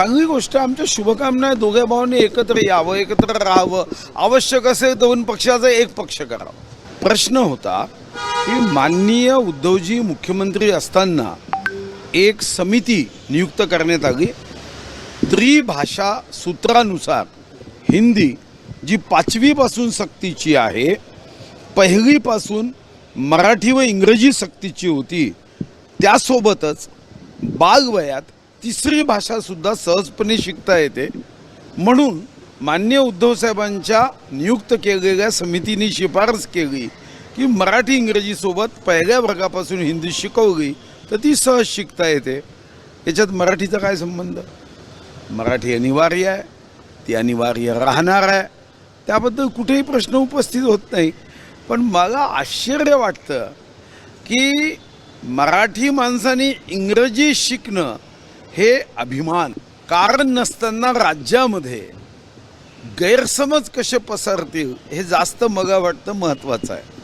चांगली गोष्ट आमच्या शुभकामना आहे दोघ्या भावांनी एकत्र यावं एकत्र राहावं. आवश्यक असेल दोन पक्षाचा एक पक्ष करावा. प्रश्न होता की माननीय उद्धवजी मुख्यमंत्री असताना एक समिती नियुक्त करण्यात आली. त्रिभाषा सूत्रानुसार हिंदी जी पाचवीपासून सक्तीची आहे पहिलीपासून मराठी व इंग्रजी सक्तीची होती त्यासोबतच बालवयात तिसरी भाषासुद्धा सहजपणे शिकता येते. म्हणून मान्य उद्धवसाहेबांच्या नियुक्त केलेल्या समितीने शिफारस केली की मराठी इंग्रजीसोबत पहिल्या वर्गापासून हिंदी शिकवली तर ती सहज शिकता येते. याच्यात मराठीचा काय संबंध? मराठी अनिवार्य आहे ती अनिवार्य राहणार आहे. त्याबद्दल कुठेही प्रश्न उपस्थित होत नाही. पण मला आश्चर्य वाटतं की मराठी माणसाने इंग्रजी शिकणं हे अभिमान कारण नसताना राज्यामध्ये गैरसमज कसे पसरतील हे जास्त मला वाटतं महत्त्वाचं आहे.